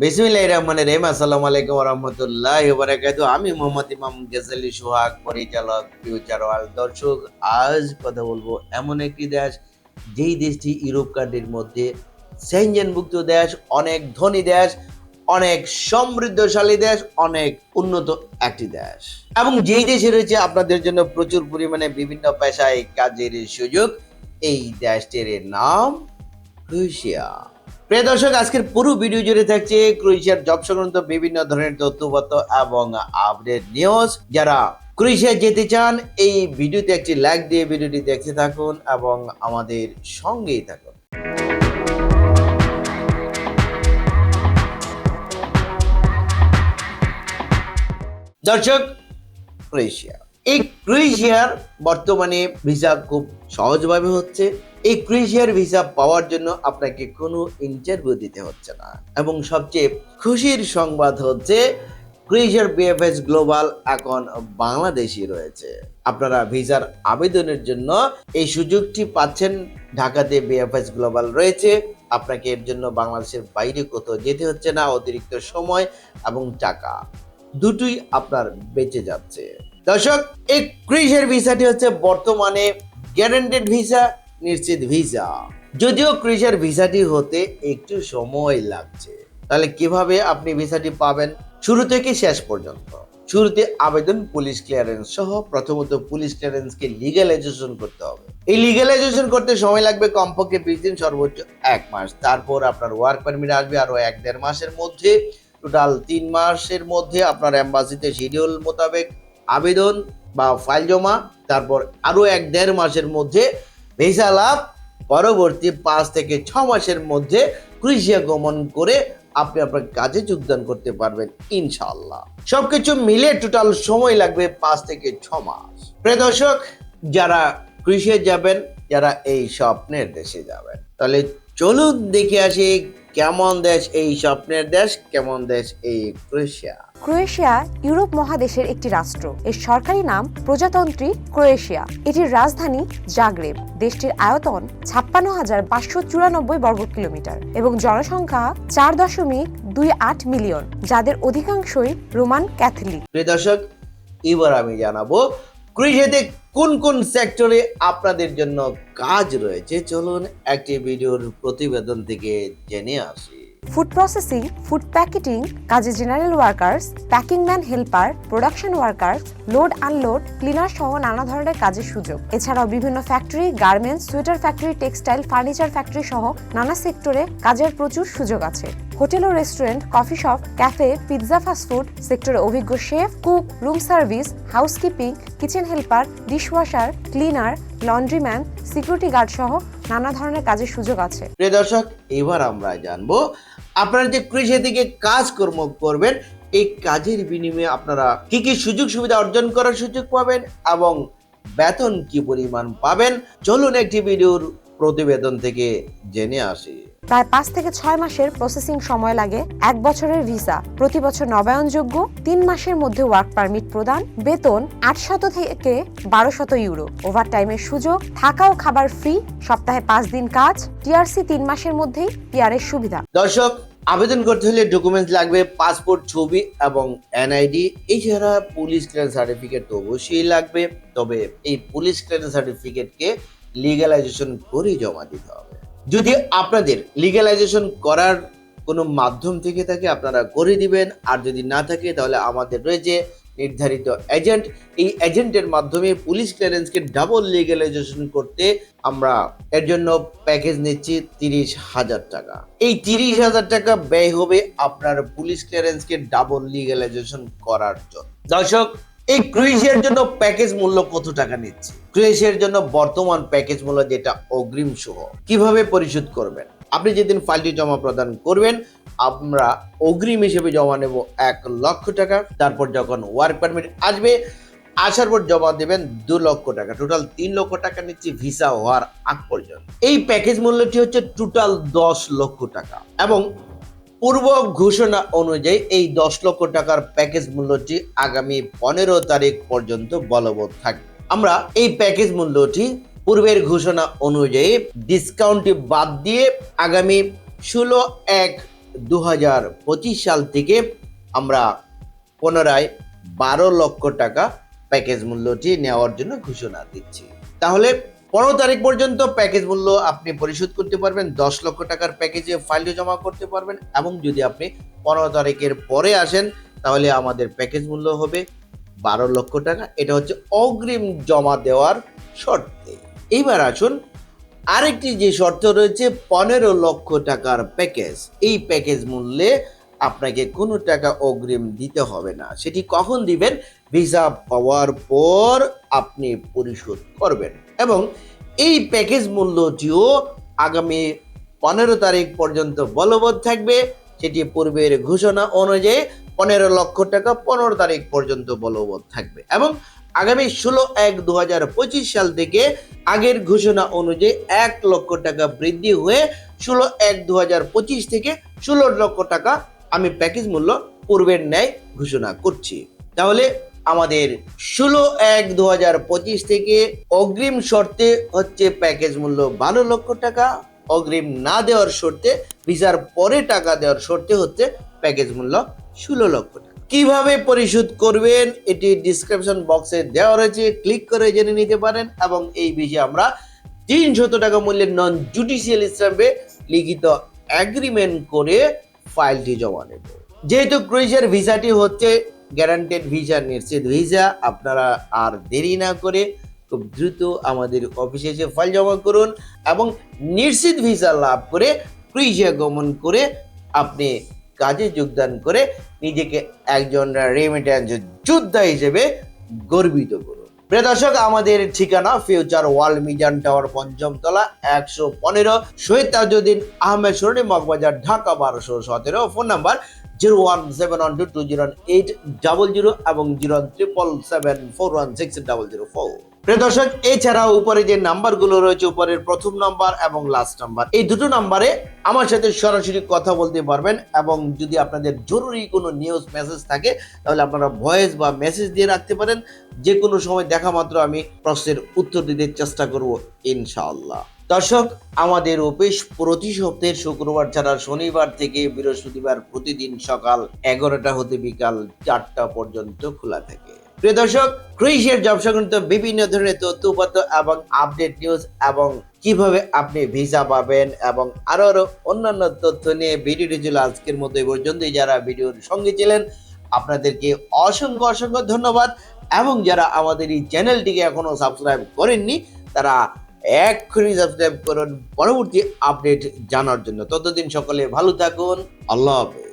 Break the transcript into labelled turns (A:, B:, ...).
A: বিসমিল্লাহ রহমান রহিম। আসসালামু আলাইকুম রহমতুল্লাহ বারাকাতু আমি মোহাম্মদ ইমাম গেজালি সোহাগ, পরিচালক ফিউচার ওয়ার্ল্ড দর্শক। আজ কথা বলব এমন একটি দেশ, যেই দেশটি ইউরোপ কান্ট্রির মধ্যে সেনজেনভুক্ত দেশ, অনেক ধনী দেশ, অনেক সমৃদ্ধশালী দেশ, অনেক উন্নত একটি দেশ। এবং যেই দেশে রয়েছে, আপনাদের জন্য প্রচুর পরিমাণে বিভিন্ন পেশায় কাজের সুযোগ। এই দেশটির নাম ক্রোয়েশিয়া। প্রিয় দর্শক, আজকের পুরো ভিডিও জুড়ে থাকছে ক্রোয়েশিয়ার জব সংক্রান্ত বিভিন্ন ধরনের তথ্যপত্র এবং আপডেট নিউজ যারা ক্রোয়েশিয়া যেতে চান, এই ভিডিওতে একটি লাইক দিয়ে ভিডিওটি দেখতে থাকুন এবং আমাদের সঙ্গেই থাকুন। দর্শক, ক্রোয়েশিয়া। এই ক্রোয়েশিয়ার বর্তমানে ভিসা খুব সহজভাবে হচ্ছে। এই ক্রোয়েশিয়ার ভিসা পাওয়ার জন্য আপনাকে কোনো ইন্টারভিউ দিতে হচ্ছে না। এবং সবচেয়ে খুশির সংবাদ হচ্ছে ক্রোয়েশিয়ার বিএফএস গ্লোবাল এখন বাংলাদেশি রয়েছে। আপনারা ভিসার আবেদনের জন্য এই সুযোগটি পাচ্ছেন। ঢাকাতে বিএফএস গ্লোবাল রয়েছে। আপনাকে এর জন্য বাংলাদেশের বাইরে কোথাও যেতে হচ্ছে না। অতিরিক্ত সময় এবং টাকা দুটোই আপনার বেঁচে যাচ্ছে। দর্শক, এই ক্রিজের ভিসাটি হচ্ছে বর্তমানে গ্যারান্টেড ভিসা। নিশ্চিত ভিসা। যদিও ক্রিজের ভিসাটি হতে একটু সময় লাগছে। তাহলে কীভাবে আপনি ভিসাটি পাবেন? শুরু থেকে শেষ পর্যন্ত। শুরুতে আবেদন, পুলিশ ক্লিয়ারেন্স সহ প্রথমত পুলিশ ক্লিয়ারেন্সকে লিগ্যালাইজেশন করতে হবে। এই লিগ্যালাইজেশন করতে সময় লাগবে কমপক্ষে বিশ দিন, সর্বোচ্চ এক মাস। তারপর আপনার ওয়ার্ক পারমিট আসবে আরও এক দেড় মাসের মধ্যে। টোটাল তিন মাসের মধ্যে আপনার অ্যাম্বাসিতে শিডিউল মোতাবেক আবেদন বা ফাইল জমা। তারপর আরও এক দেড় মাসের মধ্যে ভিসা লাভ পরবর্তী পাঁচ থেকে ছ মাসের মধ্যে ক্রোয়েশিয়া গমন করে আপনি আপনার কাজে যোগদান করতে পারবেন ইনশাল্লাহ সবকিছু মিলে টোটাল সময় লাগবে পাঁচ থেকে ছ মাস। প্রিয় দর্শক, যারা ক্রোয়েশিয়া যাবেন, যারা এই স্বপ্নের দেশে যাবেন, তাহলে চলুন দেখে আসি কেমন দেশ এই স্বপ্নের দেশ কেমন দেশ এই ক্রোয়েশিয়া?
B: ক্রোয়েশিয়া ইউরোপ মহাদেশের একটি রাষ্ট্র। এর সরকারি নাম প্রজাতন্ত্রী ক্রোয়েশিয়া। এটির রাজধানী জাগ্রেব। দেশটির আয়তন ছাপ্পান্ন হাজার পাঁচশো চুরানব্বই বর্গ কিলোমিটার এবং জনসংখ্যা চার দশমিক দুই আট মিলিয়ন যাদের অধিকাংশই রোমান ক্যাথলিক।
A: প্রিয় দর্শক এবার আমি জানাব ক্রোয়েশিয়াতে কোন কোন সেক্টরে আপনাদের জন্য কাজ রয়েছে? চলুন একটি ভিডিওর প্রতিবেদন থেকে জেনে আসি।
B: ফুড প্রসেসিং ফুড প্যাকেটিং কাজে general workers packing man helper production workers load unload cleaner সহ নানা ধরনের কাজের সুযোগ। এছাড়াও বিভিন্ন factory garments sweater factory textile furniture factory সহ নানা সেক্টরে কাজের প্রচুর সুযোগ আছে। হোটেল ও restaurant coffee shop cafe pizza fast food সেক্টরে অভিজ্ঞ chef cook room service housekeeping kitchen helper dishwasher cleaner laundryman security guard সহ নানা ধরনের কাজের সুযোগ আছে।
A: প্রিয় দর্শক, এবার আমরা জানব আপনারা যে কৃষি থেকে কাজকর্ম করবেন, এই কাজের বিনিময়ে আপনারা কি কি সুযোগ সুবিধা অর্জন করার সুযোগ পাবেন এবং বেতন কি পরিমাণ পাবেন? চলুন একটি ভিডিওর প্রতিবেদন থেকে জেনে আসি।
B: প্রায় পাঁচ থেকে ছয় মাসের প্রসেসিং সময় লাগে এক বছরের ভিসা। প্রতি বছর নবায়নযোগ্য তিন মাসের মধ্যে ওয়ার্ক পারমিট প্রদান, বেতন আটশত থেকে বারোশত ইউরো। ওভার টাইমের সুযোগ, থাকা ও খাবার ফ্রি, সপ্তাহে পাঁচ দিন কাজ, টিআরসি তিন মাসের মধ্যেই পিআরের সুবিধা।
A: দর্শক, আবেদন করতে হলে ডকুমেন্টস লাগবে, পাসপোর্ট, ছবি এবং এনআইডি। এছাড়া পুলিশ ক্লিয়ারেন্স সার্টিফিকেট তো অবশ্যই লাগবে, তবে এই পুলিশ ক্লিয়ারেন্স সার্টিফিকেটকে লিগ্যালাইজেশন করে জমা দিতে হবে। যদি আপনাদের লিগ্যালাইজেশন করার কোনো মাধ্যম থেকে থাকে, আপনারা করে দিবেন। আর যদি না থাকে, তাহলে আমাদের রয়েছে নির্ধারিত এজেন্ট এই এজেন্টের মাধ্যমে পুলিশ ক্লিয়ারেন্সকে ডাবল লিগ্যালাইজেশন করতে আমরা এর জন্য প্যাকেজ নিচ্ছি তিরিশ হাজার টাকা। এই তিরিশ হাজার টাকা ব্যয় হবে আপনার পুলিশ ক্লিয়ারেন্সকে ডাবল লিগ্যালাইজেশন করার জন্য। দর্শক এই ক্রোয়েশিয়ার জন্য প্যাকেজ মূল্য কত টাকা নিচ্ছে? ক্রোয়েশিয়ার জন্য বর্তমান প্যাকেজ মূল্য যেটা অগ্রিম সহ। কীভাবে পরিশোধ করবেন? আপনি যেদিন ফাইলটি জমা প্রদান করবেন, আমরা অগ্রিম হিসেবে জমা নেব এক লক্ষ টাকা। তারপর যখন ওয়ার্ক পারমিট আসবে, আসার পর জমা দেবেন দু লক্ষ টাকা। টোটাল তিন লক্ষ টাকা নিচ্ছি ভিসা হওয়ার আগ পর্যন্ত। এই প্যাকেজ মূল্যটি হচ্ছে টোটাল দশ লক্ষ টাকা। এবং পূর্ব ঘোষণা অনুযায়ী এই দশ লক্ষ টাকার প্যাকেজ মূল্যটি আগামী পনেরো তারিখ পর্যন্ত বলবৎ থাকবে। আমরা এই প্যাকেজ মূল্যটি পূর্বের ঘোষণা অনুযায়ী ডিসকাউন্টটি বাদ দিয়ে আগামী ষোলো এক দু সাল থেকে আমরা পুনরায় বারো লক্ষ টাকা প্যাকেজ মূল্যটি নেওয়ার জন্য ঘোষণা দিচ্ছি। তাহলে পনেরো তারিখ পর্যন্ত প্যাকেজ মূল্য আপনি পরিশোধ করতে পারবেন, দশ লক্ষ টাকার প্যাকেজে ফাইলও জমা করতে পারবেন, এবং যদি আপনি পনেরো তারিখের পরে আসেন, তাহলে আমাদের প্যাকেজ মূল্য হবে বারো লক্ষ টাকা। এটা হচ্ছে অগ্রিম জমা দেওয়ার শর্তে। এইবার আসুন, আরেকটি যে শর্ত রয়েছে, পনেরো লক্ষ টাকার প্যাকেজ। এই প্যাকেজ মূল্যে আপনাকে কোনো টাকা অগ্রিম দিতে হবে না। সেটি কখন দিবেন? ভিসা পাওয়ার পর আপনি পরিশোধ করবেন। এবং এই প্যাকেজ মূল্যটিও আগামী পনেরো তারিখ পর্যন্ত বলবৎ থাকবে। সেটি পূর্বের ঘোষণা অনুযায়ী পনেরো লক্ষ টাকা পনেরো তারিখ পর্যন্ত বলবৎ থাকবে। এবং আগামী ষোলো এক দু হাজার পঁচিশ সাল থেকে আগের ঘোষণা অনুযায়ী এক লক্ষ টাকা বৃদ্ধি হয়ে ষোলো এক দু থেকে ষোলো লক্ষ টাকা আমি প্যাকেজ মূল্য পূর্বের ন্যায় ঘোষণা করছি। তাহলে আমাদের ষোলো এক দু হাজার পঁচিশ থেকে অগ্রিম শর্তে হচ্ছে প্যাকেজ মূল্য বারো লক্ষ টাকা, অগ্রিম না দেওয়ার শর্তে, ভিসার পরে টাকা দেওয়ার শর্তে হচ্ছে প্যাকেজ মূল্য ষোলো লক্ষ টাকা। কীভাবে পরিশোধ করবেন এটি ডিসক্রিপশন বক্সে দেওয়া রয়েছে ক্লিক করে জেনে নিতে পারেন এবং এই বিষয়ে আমরা তিনশত টাকা মূল্যের নন জুডিশিয়াল স্ট্যাম্পে লিখিত অ্যাগ্রিমেন্ট করে ফাইলটি জমা নেব। যেহেতু ক্রোয়েশিয়ার ভিসাটি হচ্ছে গ্যারান্টেড ভিসা নিশ্চিত ভিসা আপনারা আর দেরি না করে খুব দ্রুত আমাদের অফিসে এসে ফাইল জমা করুন এবং নিশ্চিত ভিসা লাভ করে ক্রোয়েশিয়া গমন করে আপনি কাজে যোগদান করে নিজেকে একজন রেমিটেন্স যোদ্ধা হিসেবে গর্বিত করুন। প্রিয় দর্শক, আমাদের ঠিকানা ফিউচার ওয়ার্ল্ড মিজান টাওয়ার পঞ্চম তলা একশো পনেরো, শহীদ তাজুদ্দিন আহমেদ সরণি, মগবাজার, ঢাকা, বারোশো সতেরো। Phone number zero one seven one two two zero eight double zero এবং zero triple seven four one six double zero four প্রিয় দর্শক, এছাড়াও উপরে যে নাম্বারগুলো রয়েছে, উপরের প্রথম নাম্বার এবং লাস্ট নাম্বার, এই দুটো নাম্বারে আমার সাথে সরাসরি কথা বলতে পারবেন এবং যদি আপনাদের জরুরি কোনো নিউজ মেসেজ থাকে, তাহলে আপনারা ভয়েস বা মেসেজ দিয়ে রাখতে পারেন। যে কোনো সময় দেখা মাত্র আমি প্রশ্নের উত্তর দিতে চেষ্টা করব, ইনশাআল্লাহ। দর্শক, আমাদের অফিস প্রতি সপ্তাহের শুক্রবার ছাড়া শনিবার থেকে বৃহস্পতিবার প্রতিদিন সকাল এগারোটা হতে বিকাল চারটা পর্যন্ত খোলা থাকে। প্রিয় দর্শক, ক্রোয়েশিয়ার জব সংক্রান্ত বিভিন্ন ধরনের তথ্য, উপাত্ত এবং আপডেট নিউজ এবং কীভাবে আপনি ভিসা পাবেন এবং আরও আরও অন্যান্য তথ্য নিয়ে ভিডিওটি ছিল আজকের মতো এই পর্যন্তই। যারা ভিডিওর সঙ্গে ছিলেন, আপনাদেরকে অসংখ্য অসংখ্য ধন্যবাদ এবং যারা আমাদের এই চ্যানেলটিকে এখনও সাবস্ক্রাইব করেননি, তারা এক্ষুনি সাবস্ক্রাইব করুন। পরবর্তী আপডেট জানার জন্য ততদিন সকলে ভালো থাকুন। আল্লাহ হাফেজ।